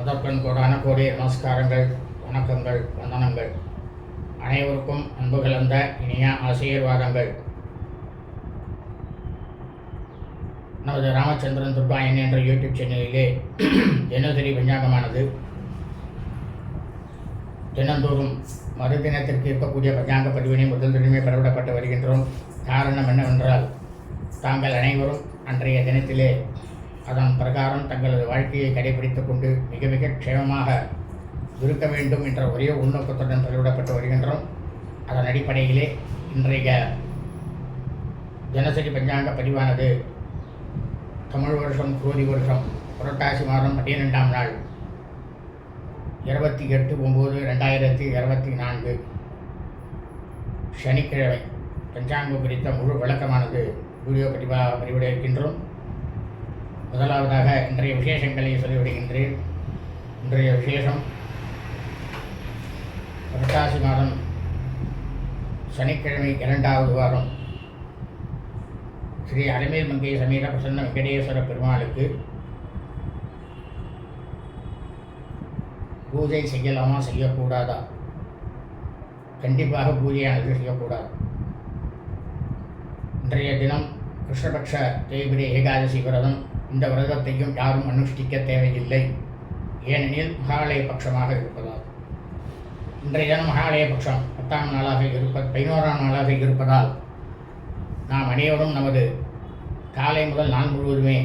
முதற்கண் கோடான கோடி நமஸ்காரங்கள் வணக்கங்கள் வந்தனங்கள். அனைவருக்கும் அன்பு கலந்த இனிய ஆசீர்வாதங்கள். நமது ராமச்சந்திரன் துர்பாயன் என்ற யூடியூப் சேனலிலே தினசரி பஞ்சாங்கமானது. தினந்தோறும் மறுதினத்திற்கு இருக்கக்கூடிய பஞ்சாங்க பதிவினை முதல் தினமே பெறவிடப்பட்டு வருகின்றோம். காரணம் என்னவென்றால் தாங்கள் அனைவரும் அன்றைய தினத்திலே அதன் பிரகாரம் தங்களது வாழ்க்கையை கடைபிடித்துக் கொண்டு மிக மிக க்ஷேமமாக இருக்க வேண்டும் என்ற ஒரே உள்நோக்கத்துடன் பதிவிடப்பட்டு வருகின்றோம். அதன் அடிப்படையிலே இன்றைய தினசரி பஞ்சாங்க பதிவானது தமிழ் வருஷம் குரோதி வருஷம் புரட்டாசி மாதம் பன்னிரெண்டாம் நாள் இருபத்தி எட்டு ஒம்பது ரெண்டாயிரத்தி இருபத்தி நான்கு. சனிக்கிழமை பஞ்சாங்கம் குறித்த முழு விளக்கமானது வீடியோ பதிவாக பதிவிட இருக்கின்றோம். முதலாவதாக இன்றைய விசேஷங்களை சொல்லிவிடுகின்றேன். இன்றைய விசேஷம் புரட்டாசி மாதம் சனிக்கிழமை இரண்டாவது வாரம். ஸ்ரீ அலமேல் மங்கை சமீர பிரசன்ன வெங்கடேஸ்வர பெருமாளுக்கு பூஜை செய்யலாமா செய்யக்கூடாதா? கண்டிப்பாக பூஜையானது செய்யக்கூடாது. இன்றைய தினம் கிருஷ்ணபக்ஷ தேய்பிரி ஏகாதசி விரதம் இந்த விரதத்தையும் யாரும் அனுஷ்டிக்க தேவையில்லை. ஏனெனில் மகாலய பட்சமாக இருப்பதால். இன்றைய தினம் மகாலய பட்சம் பத்தாம் நாளாக இருப்ப பதினோராம் நாளாக இருப்பதால் நாம் அனைவரும் நமது காலை முதல் நாள் முழுவதுமே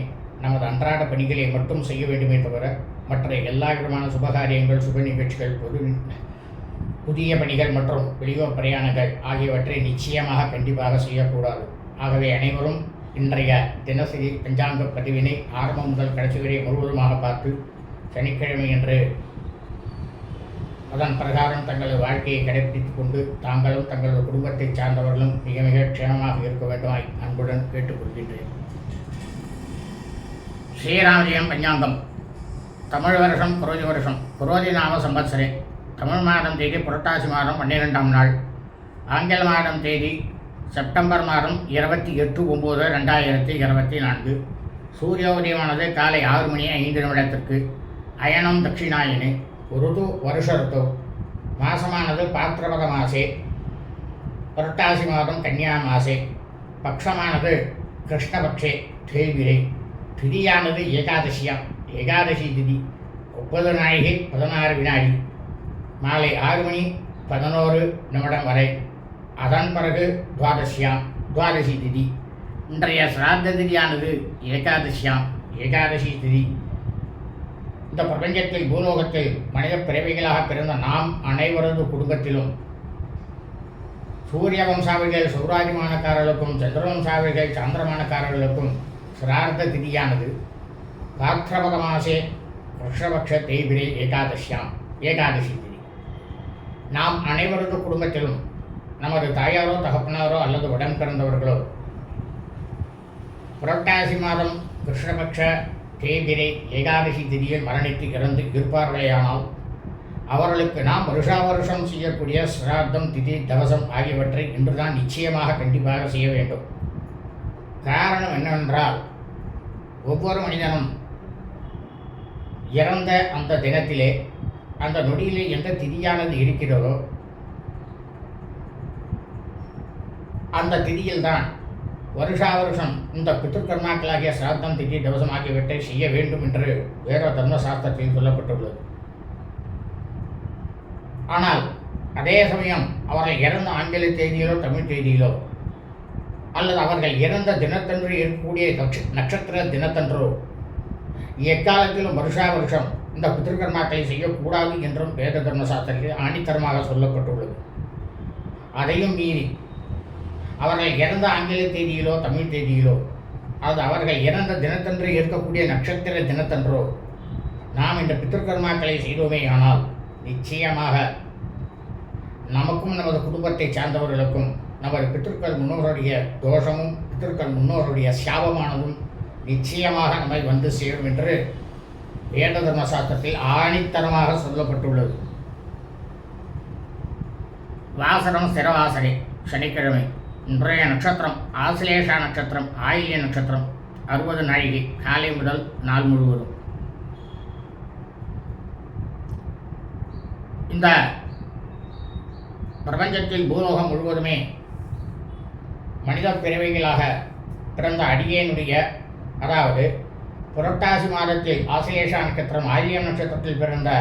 நமது அன்றாட பணிகளை மட்டும் செய்ய வேண்டுமே தவிர மற்ற எல்லா விதமான சுபகாரியங்கள் சுப நிகழ்ச்சிகள் பொது புதிய பணிகள் மற்றும் வெளியூர் பிரயாணங்கள் ஆகியவற்றை நிச்சயமாக கண்டிப்பாக செய்யக்கூடாது. ஆகவே அனைவரும் இன்றைய தினசரி பஞ்சாங்க பதிவினை ஆரம்பம் முதல் கடைசி வரை முழுவதுமாக பார்த்து சனிக்கிழமை என்று அதன் பிரகாரம் தங்களது வாழ்க்கையை கடைபிடித்துக் கொண்டு தாங்களும் தங்களது குடும்பத்தை சார்ந்தவர்களும் மிக மிக க்ஷணமாக இருக்க வேண்டுமாய் அன்புடன் கேட்டுக்கொள்கின்றேன். ஸ்ரீராமஜெயம் பஞ்சாங்கம். தமிழ் வருஷம் புரோதி வருஷம். புரோதி நாம சம்பத்சரே தமிழ் மாதம் தேதி புரட்டாசி மாதம் பன்னிரெண்டாம் நாள். ஆங்கில மாதம் தேதி செப்டம்பர் மாதம் இருபத்தி எட்டு ஒம்பது ரெண்டாயிரத்தி இருபத்தி நான்கு. சூரிய உதயமானது காலை ஆறு மணி ஐந்து நிமிடத்திற்கு அயனம் தட்சிணாயினு ருது வருஷ ருத்து மாசமானது பாத்திரபத மாசே புரட்டாசி மாதம் கன்னியா மாசே. பக்ஷமானது கிருஷ்ணபக்ஷே தேய்பிரை திதியானது ஏகாதசியாம் ஏகாதசி திதி முப்பது நாழிகை பதினாறு வினாடி. மாலை ஆறு மணி பதினோரு நிமிடம் வரை. அதன் பிறகு துவாதசியாம். துவாதசி திதி. இன்றைய சிராத்த திதியானது ஏகாதசியாம். ஏகாதசி திதி. இந்த பிரபஞ்சத்தில் பூலோகத்தில் மனித பிறவிகளாக பிறந்த நாம் அனைவரது குடும்பத்திலும் சூரிய வம்சாவிகள் சௌராஜிமானக்காரர்களுக்கும் சந்திரவம்சாவிகள் சாந்திரமானக்காரர்களுக்கும் சிரார்த்த திதியானது. பாத்திரபத மாசே வருஷபக்ஷ தேய்பிரே ஏகாதசியாம். ஏகாதசி திதி. நாம் அனைவரது குடும்பத்திலும் நமது தாயாரோ தகப்பனாரோ அல்லது உடன் பிறந்தவர்களோ. புரட்டாசி மாதம் கிருஷ்ணபக்ஷ தேய்பிரை ஏகாதசி திதியில் மரணித்து இறந்து இருப்பார்களேயானால் அவர்களுக்கு நாம் வருஷா வருஷம் செய்யக்கூடிய சிராத்தம் திதி தவசம் ஆகியவற்றை இன்றுதான் நிச்சயமாக கண்டிப்பாக செய்ய வேண்டும். காரணம் என்னவென்றால் ஒவ்வொரு மனிதனும் இறந்த அந்த தினத்திலே அந்த நொடியிலே எந்த திதியானது இருக்கிறதோ அந்த திதியில்தான் வருஷா வருஷம் இந்த பித்திருக்கர்மாக்களாகிய சிராத்தம் திதி தவசம் ஆகியவற்றை செய்ய வேண்டும் என்று வேற தர்மசாஸ்திரத்தில் சொல்லப்பட்டுள்ளது. ஆனால் அதே சமயம் அவர்கள் இறந்த ஆங்கில தேதியிலோ தமிழ் தேதியிலோ அல்லது அவர்கள் இறந்த தினத்தன்று இருக்கக்கூடிய நட்ச- நட்சத்திர தினத்தன்றோ எக்காலத்திலும் வருஷா வருஷம் இந்த பித்திருக்கர்மாக்களை செய்யக்கூடாது என்றும் வேத தர்மசாஸ்திரத்தில் ஆணித்தரமாக சொல்லப்பட்டுள்ளது. அதையும் மீறி அவர்கள் இறந்த ஆங்கில தேதியிலோ தமிழ் தேதியிலோ அது அவர்கள் இறந்த தினத்தன்று இருக்கக்கூடிய நட்சத்திர தினத்தன்றோ நாம் இந்த பித்திருக்கர்மாக்களை செய்தோமே ஆனால் நிச்சயமாக நமக்கும் நமது குடும்பத்தை சார்ந்தவர்களுக்கும் நமது பித்திருக்கள் முன்னோருடைய தோஷமும் பித்திருக்கள் முன்னோருடைய சாபமானதும் நிச்சயமாக நம்மை வந்து சேரும் என்று வேத தர்மசாஸ்திரத்தில் ஆணித்தரமாக சொல்லப்பட்டுள்ளது. வாசனம் சிரவாசனை சனிக்கிழமை. இன்றைய நட்சத்திரம் ஆசிலேஷா நட்சத்திரம் ஆயில்ய நட்சத்திரம் அறுபது நாழிகை காலை முதல் நாள் முழுவதும். இந்த பிரபஞ்சத்தில் பூலோகம் முழுவதுமே மனித பிறவைகளாக பிறந்த அடியேனுடைய அதாவது புரட்டாசி மாதத்தில் ஆசிலேஷா நட்சத்திரம் ஆயில்யம் நட்சத்திரத்தில் பிறந்த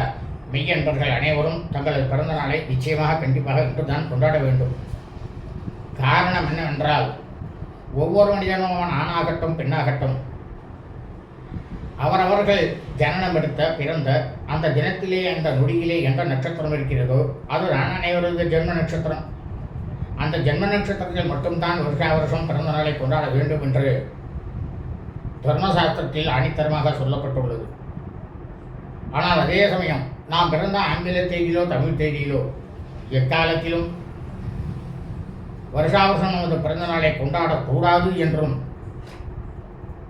மெய்யன்பர்கள் அனைவரும் தங்களது பிறந்த நாளை நிச்சயமாக கண்டிப்பாக இன்று தான் கொண்டாட வேண்டும். காரணம் என்னவென்றால் ஒவ்வொரு மனிதனும் அவன் ஆணாகட்டும் பெண்ணாகட்டும் அவரவர்கள் ஜனனம் எடுத்த பிறந்த அந்த தினத்திலே அந்த நொடியிலே எந்த நட்சத்திரம் இருக்கிறதோ அது நான் அனைவரது ஜென்ம நட்சத்திரம். அந்த ஜென்ம நட்சத்திரத்தில் மட்டும்தான் வருஷா வருஷம் பிறந்த நாளை கொண்டாட வேண்டும் என்று தர்மசாஸ்திரத்தில் அணித்தரமாக சொல்லப்பட்டுள்ளது. ஆனால் அதே சமயம் நாம் பிறந்த ஆங்கில தேதியிலோ தமிழ் தேதியிலோ எக்காலத்திலும் வருஷாவசம் நமது பிறந்த நாளை கொண்டாடக்கூடாது என்றும்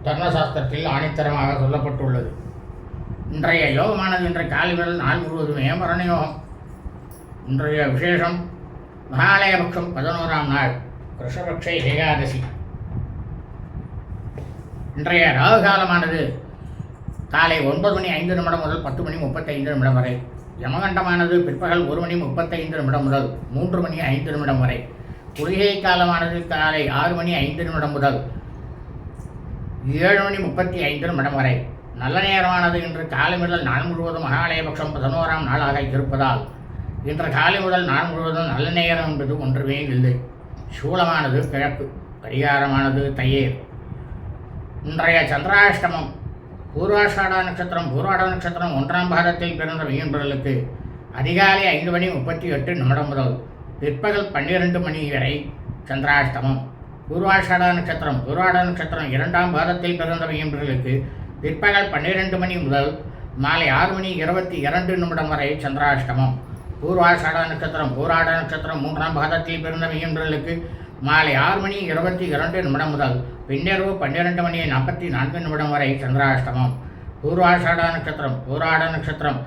தர்மசாஸ்திரத்தில் ஆணித்தரமாக சொல்லப்பட்டுள்ளது. இன்றைய யோகமானது இன்றைய காலை முதல் நாள் முழுவதுமே மரண யோகம் இன்றைய விசேஷம் மகாலயபக்ஷம் பதினோராம் நாள் கிருஷ்ணபக்ஷ ஏகாதசி. இன்றைய ராகு காலமானது காலை ஒன்பது மணி ஐந்து நிமிடம் முதல் பத்து மணி முப்பத்தைந்து நிமிடம் வரை. யமகண்டமானது பிற்பகல் ஒரு மணி முப்பத்தைந்து நிமிடம் முதல் மூன்று மணி ஐந்து நிமிடம் வரை. குளிகை காலமானது காலை ஆறு மணி ஐந்து நிமிடம் முதல் ஏழு மணி முப்பத்தி ஐந்து நிமிடம் வரை. நல்ல நேரமானது இன்று காலை முதல் நாள் முழுவதும் மகாலயபக்ஷம் பதினோராம் நாளாக இருப்பதால் இன்று காலை முதல் நாள் முழுவதும் நல்ல நேரம் என்பது ஒன்றுமே இல்லை. சூலமானது கிழக்கு பரிகாரமானது தையேர். இன்றைய சந்திராஷ்டமம் பூர்வாஷாடா நட்சத்திரம் பூர்வாட நட்சத்திரம் ஒன்றாம் பாதத்தில் பிறந்த மீன்பர்களுக்கு அதிகாலை ஐந்து மணி முப்பத்தி எட்டு நிமிடம் முதல். பிற்பகல் பன்னிரண்டு மணி வரை சந்திராஷ்டமம். பூர்வாஷாடா நட்சத்திரம். பூர்வாட நட்சத்திரம் இரண்டாம் பாதத்தில் பிறந்த மீன்பர்களுக்கு பிற்பகல் பன்னிரண்டு மணி முதல் மாலை ஆறு மணி இருபத்தி இரண்டு நிமிடம் வரை சந்திராஷ்டமம். பூர்வாஷாடா நட்சத்திரம். பூராட நட்சத்திரம் மூன்றாம் பாதத்தில் பிறந்த மீன்பர்களுக்கு மாலை ஆறு மணி இருபத்தி இரண்டு நிமிடம் முதல் பின்னிரவு பன்னிரண்டு மணி நாற்பத்தி நான்கு நிமிடம் வரை சந்திராஷ்டமம். பூர்வாஷாடா நட்சத்திரம். பூராட நட்சத்திரம்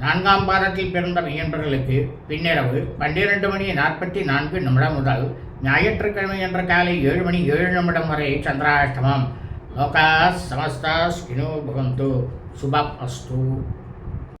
நான்காம் பாதத்தில் பிறந்த மையன்பர்களுக்கு பின்னிரவு பன்னிரண்டு மணி நாற்பத்தி நான்கு நிமிடம் முதல் ஞாயிற்றுக்கிழமை என்ற காலை ஏழு மணி ஏழு நிமிடம் வரை சந்திராஷ்டமம். லோகா சமஸ்தா ஸ்கினோ பவந்து சுபம் அஸ்து.